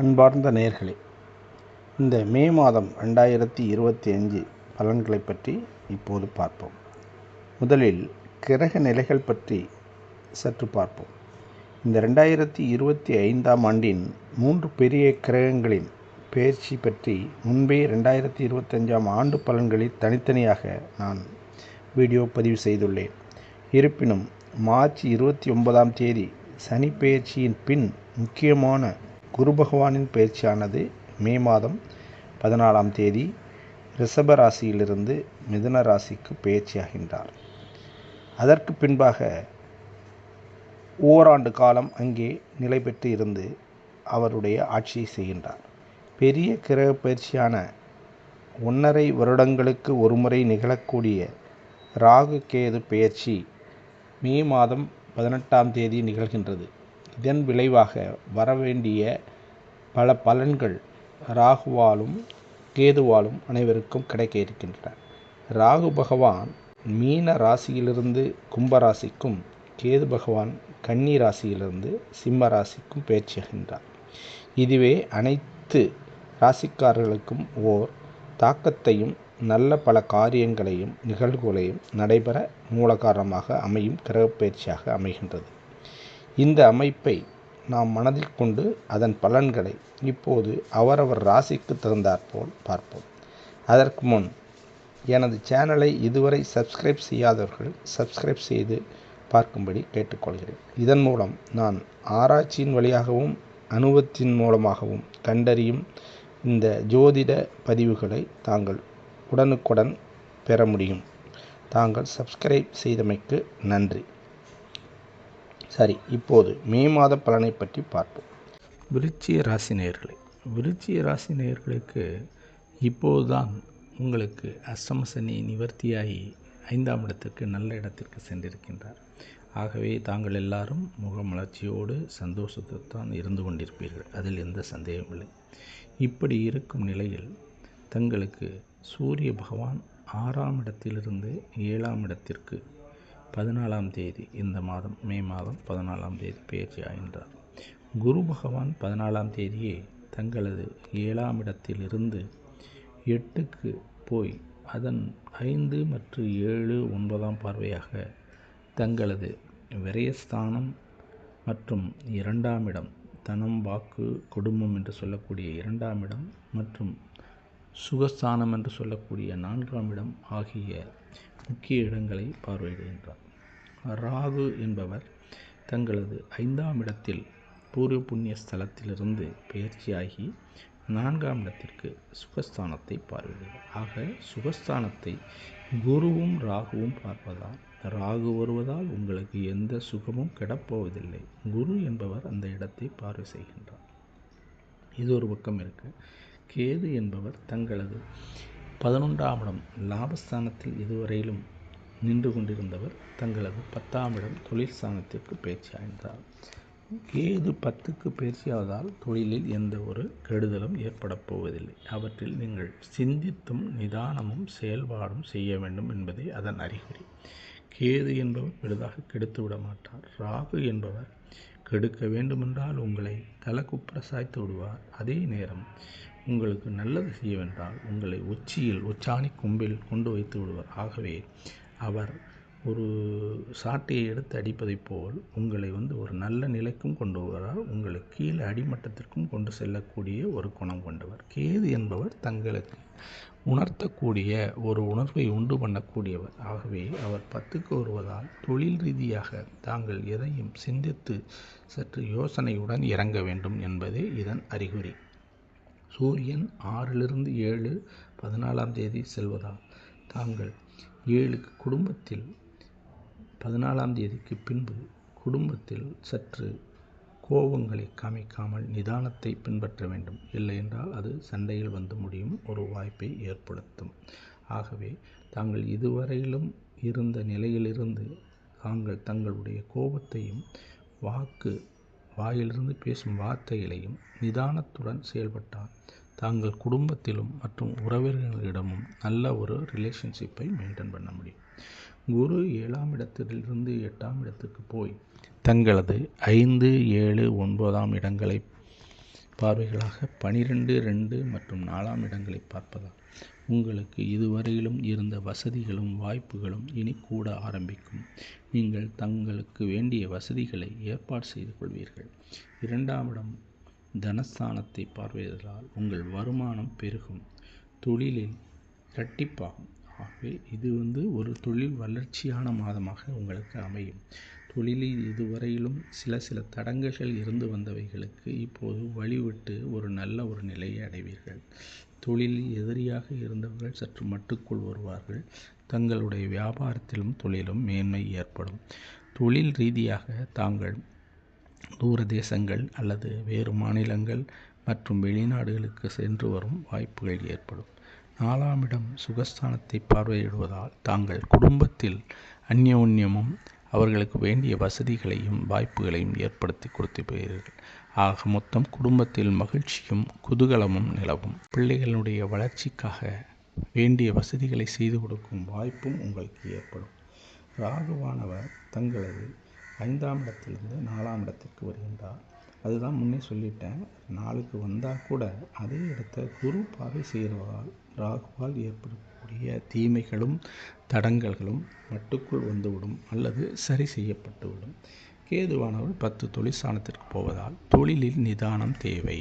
அன்பார்ந்த நேர்களே இந்த மே மாதம் ரெண்டாயிரத்தி இருபத்தி அஞ்சு பலன்களை பற்றி இப்போது பார்ப்போம். முதலில் கிரக நிலைகள் பற்றி சற்று பார்ப்போம். இந்த ரெண்டாயிரத்தி இருபத்தி ஐந்தாம் ஆண்டின் மூன்று பெரிய கிரகங்களின் பெயர்ச்சி பற்றி முன்பே ரெண்டாயிரத்தி இருபத்தஞ்சாம் ஆண்டு பலன்களில் தனித்தனியாக நான் வீடியோ பதிவு செய்துள்ளேன். இருப்பினும் மார்ச் இருபத்தி ஒன்பதாம் தேதி சனி பெயர்ச்சியின் பின் முக்கியமான குரு பகவானின் பயிற்சியானது மே மாதம் பதினாலாம் தேதி ரிஷப ராசியிலிருந்து மிதுன ராசிக்கு பயிற்சியாகின்றார் அதற்கு பின்பாக ஓராண்டு காலம் அங்கே நிலை பெற்று இருந்து அவருடைய ஆட்சியை செய்கின்றார். பெரிய கிரக பயிற்சியான ஒன்றரை வருடங்களுக்கு ஒருமுறை நிகழக்கூடிய ராகு கேது பெயர்ச்சி மே மாதம் பதினெட்டாம் தேதி நிகழ்கின்றது. இதன் விளைவாக வரவேண்டிய பல பலன்கள் ராகுவாலும் கேதுவாலும் அனைவருக்கும் கிடைக்க இருக்கின்றன. ராகு பகவான் மீன ராசியிலிருந்து கும்பராசிக்கும் கேது பகவான் கன்னி ராசியிலிருந்து சிம்ம ராசிக்கும் பயிற்சியாகின்றார் இதுவே அனைத்து ராசிக்காரர்களுக்கும் ஓர் தாக்கத்தையும் நல்ல பல காரியங்களையும் நிகழ்வுகளையும் நடைபெற மூல காரணமாக அமையும் கிரகப்பயிற்சியாக அமைகின்றது. இந்த அமைப்பை நாம் மனதில் கொண்டு அதன் பலன்களை இப்போது அவரவர் ராசிக்கு தகுந்தாற்போல் பார்ப்போம். அதற்கு முன் எனது சேனலை இதுவரை சப்ஸ்கிரைப் செய்யாதவர்கள் சப்ஸ்கிரைப் செய்து பார்க்கும்படி கேட்டுக்கொள்கிறேன். இதன் மூலம் நான் ஆராய்ச்சியின் வழியாகவும் அனுபவத்தின் மூலமாகவும் கண்டறியும் இந்த ஜோதிட பதிவுகளை தாங்கள் உடனுக்குடன் பெற முடியும். தாங்கள் சப்ஸ்கிரைப் செய்தமைக்கு நன்றி. சரி இப்போது மே மாத பலனை பற்றி பார்ப்போம். விருச்சிய ராசி நேயர்களே விருச்சிய ராசி நேயர்களுக்கு இப்போதுதான் உங்களுக்கு அஷ்டம சனி நிவர்த்தியாகி ஐந்தாம் இடத்திற்கு நல்ல இடத்திற்கு சென்றிருக்கின்றார். ஆகவே தாங்கள் எல்லாரும் முகமலர்ச்சியோடு சந்தோஷத்துடன் இருந்து கொண்டிருப்பீர்கள். அதில் எந்த சந்தேகமில்லை இப்படி இருக்கும் நிலையில் தங்களுக்கு சூரிய பகவான் ஆறாம் இடத்திலிருந்து ஏழாம் இடத்திற்கு பதினாலாம் தேதி இந்த மாதம் மே மாதம் பதினாலாம் தேதி பயிற்சி ஆகின்றார். குரு பகவான் பதினாலாம் தேதியே தங்களது ஏழாம் இடத்திலிருந்து எட்டுக்கு போய் அதன் ஐந்து மற்றும் ஏழு ஒன்பதாம் பார்வையாக தங்களது விரயஸ்தானம் மற்றும் இரண்டாம் இடம் தனம் வாக்கு குடும்பம் என்று சொல்லக்கூடிய இரண்டாம் இடம் மற்றும் சுகஸ்தானம் என்று சொல்லக்கூடிய நான்காம் இடம் ஆகிய முக்கிய இடங்களை பார்வையிடுகின்றார். ராகு என்பவர் தங்களது ஐந்தாம் இடத்தில் பூர்வ புண்ணிய ஸ்தலத்திலிருந்து பயிற்சியாகி நான்காம் இடத்திற்கு சுகஸ்தானத்தை பார்வையிடுகிறார். ஆக சுகஸ்தானத்தை குருவும் ராகுவும் பார்ப்பதால் ராகு வருவதால் உங்களுக்கு எந்த சுகமும் கிடப்போவதில்லை. குரு என்பவர் அந்த இடத்தை பார்வை செய்கின்றார். இது ஒரு பக்கம் இருக்கு. கேது என்பவர் தங்களது பதினொன்றாம் இடம் லாபஸ்தானத்தில் இதுவரையிலும் நின்று கொண்டிருந்தவர் தங்களது பத்தாம் இடம் தொழில் ஸ்தானத்திற்கு பயிற்சி அடைந்தார் கேது பத்துக்கு பயிற்சியாவதால் தொழிலில் எந்த ஒரு கெடுதலும் ஏற்பட போவதில்லை. அவற்றில் நீங்கள் சிந்தித்தும் நிதானமும் செயல்பாடும் செய்ய வேண்டும் என்பதே அதன் அறிகுறி. கேது என்பவர் எளிதாக கெடுத்து விட மாட்டார். ராகு என்பவர் கெடுக்க வேண்டுமென்றால் உங்களை தலைக்குப்புற சாய்த்து விடுவார். அதே நேரம் உங்களுக்கு நல்லது செய்யவென்றால் உங்களை உச்சியில் உச்சாணி கும்பில் கொண்டு வைத்து விடுவார். ஆகவே அவர் ஒரு சாட்டையை எடுத்து அடிப்பதைப் போல் உங்களை வந்து ஒரு நல்ல நிலைக்கும் கொண்டு வருவார் உங்களை கீழே அடிமட்டத்திற்கும் கொண்டு செல்லக்கூடிய ஒரு குணம் கொண்டவர். கேது என்பவர் தங்களுக்கு உணர்த்தக்கூடிய ஒரு உணர்வை உண்டு பண்ணக்கூடியவர். ஆகவே அவர் பத்துக்கு வருவதால் தொழில் ரீதியாக தாங்கள் எதையும் சிந்தித்து சற்று யோசனையுடன் இறங்க வேண்டும் என்பதே இதன் அறிகுறி. சூரியன் ஆறிலிருந்து ஏழு பதினாலாம் தேதி செல்வதால் தாங்கள் ஏழுக்கு குடும்பத்தில் பதினாலாம் தேதிக்கு பின்பு குடும்பத்தில் சற்று கோபங்களை காமிக்காமல் நிதானத்தை பின்பற்ற வேண்டும். இல்லை என்றால் அது சண்டையில் வந்து முடியும் ஒரு வாய்ப்பை ஏற்படுத்தும். ஆகவே தாங்கள் இதுவரையிலும் இருந்த நிலையிலிருந்து தாங்கள் தங்களுடைய கோபத்தையும் வாக்கு வாயிலிருந்து பேசும் வார்த்தைகளையும் நிதானத்துடன் செயல்பட்டால் தாங்கள் குடும்பத்திலும் மற்றும் உறவினர்களிடமும் நல்ல ஒரு ரிலேஷன்ஷிப்பை மெயின்டைன் பண்ண முடியும். குரு ஏழாம் இடத்திலிருந்து எட்டாம் இடத்துக்கு போய் தங்களது ஐந்து ஏழு ஒன்பதாம் இடங்களை பார்வைகளாக பனிரெண்டு ரெண்டு மற்றும் நாலாம் இடங்களை பார்ப்பதால் உங்களுக்கு இதுவரையிலும் இருந்த வசதிகளும் வாய்ப்புகளும் இனி கூட ஆரம்பிக்கும். நீங்கள் தங்களுக்கு வேண்டிய வசதிகளை ஏற்பாடு செய்து கொள்வீர்கள். இரண்டாம் இடம் தனஸ்தானத்தை பார்வையிடலால் உங்கள் வருமானம் பெருகும். தொழிலில் இரட்டிப்பாகும். ஆகவே இது வந்து ஒரு தொழில் வளர்ச்சியான மாதமாக உங்களுக்கு அமையும். தொழிலில் இதுவரையிலும் சில சில தடங்கல்கள் இருந்து வந்தவைகளுக்கு இப்போது வழிவிட்டு ஒரு நல்ல ஒரு நிலையை அடைவீர்கள். தொழிலில் எதிரியாக இருந்தவர்கள் சற்று மட்டுக்குள் வருவார்கள். தங்களுடைய வியாபாரத்திலும் தொழிலும் மேன்மை ஏற்படும். தொழில் ரீதியாக தாங்கள் தூர தேசங்கள் அல்லது வேறு மாநிலங்கள் மற்றும் வெளிநாடுகளுக்கு சென்று வரும் வாய்ப்புகள் ஏற்படும். நாலாம் இடம் சுகஸ்தானத்தை பார்வையிடுவதால் தாங்கள் குடும்பத்தில் அந்யோன்யமும் அவர்களுக்கு வேண்டிய வசதிகளையும் வாய்ப்புகளையும் ஏற்படுத்தி கொடுத்து போகிறீர்கள் ஆக மொத்தம் குடும்பத்தில் மகிழ்ச்சியும் குதூகலமும் நிலவும். பிள்ளைகளுடைய வளர்ச்சிக்காக வேண்டிய வசதிகளை செய்து கொடுக்கும் வாய்ப்பும் உங்களுக்கு ஏற்படும். ராகுவானவர் தங்களது ஐந்தாம் இடத்திலிருந்து நாலாம் இடத்திற்கு வருகின்றார். அதுதான் முன்னே சொல்லிட்டேன். நாளுக்கு வந்தால் கூட அதே இடத்த குரு பார்வை செய்கிறவரால் ராகுவால் ஏற்படக்கூடிய தீமைகளும் தடங்கல்களும் மட்டுக்குள் வந்துவிடும் அல்லது சரி செய்யப்பட்டுவிடும். கேதுவானவர் பத்து தொழிற்சானத்திற்கு போவதால் தொழிலில் நிதானம் தேவை.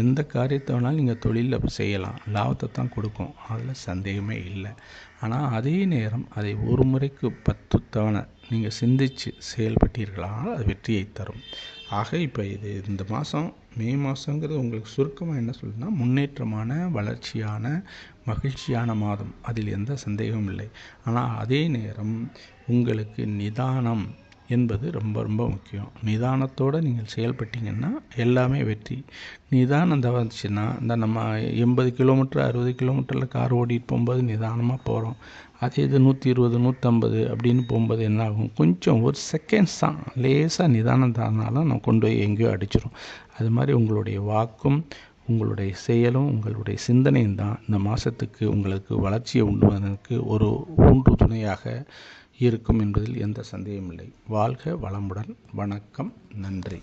எந்த காரியத்தை வேணாலும் நீங்கள் தொழிலில் செய்யலாம். லாபத்தை தான் கொடுக்கும். அதில் சந்தேகமே இல்லை. ஆனால் அதே நேரம் அதை ஒரு முறைக்கு பத்து தவணை நீங்கள் சிந்தித்து செயல்பட்டீர்களானால் அது வெற்றியை தரும். ஆக இப்போ இது இந்த மாதம் மே மாதங்கிறது உங்களுக்கு சுருக்கமாக என்ன சொல்லுன்னா முன்னேற்றமான வளர்ச்சியான மகிழ்ச்சியான மாதம். அதில் எந்த சந்தேகமும் இல்லை. ஆனால் அதே நேரம் உங்களுக்கு நிதானம் என்பது ரொம்ப ரொம்ப முக்கியம். நிதானத்தோடு நீங்கள் செயல்பட்டீங்கன்னா எல்லாமே வெற்றி. நிதானம் தவறுச்சுன்னா இந்த நம்ம எண்பது கிலோமீட்டர் அறுபது கிலோமீட்டரில் கார் ஓடிட்டு போகும்போது நிதானமாக போகிறோம் அதே இது நூற்றி இருபது நூற்றம்பது அப்படின்னு போகும்போது என்ன ஆகும்? கொஞ்சம் ஒரு செகண்ட்ஸ் தான். லேசாக நிதானம் தானாலும் நம்ம கொண்டு போய் எங்கேயோ அடிச்சிடும் அது மாதிரி உங்களுடைய வாக்கும் உங்களுடைய செயலும் உங்களுடைய சிந்தனையும் தான் இந்த மாதத்துக்கு உங்களுக்கு வளர்ச்சியை உண்டு ஒரு ஊன்று துணையாக இருக்கும் என்பதில் எந்த சந்தேகமில்லை வாழ்க வளமுடன். வணக்கம். நன்றி.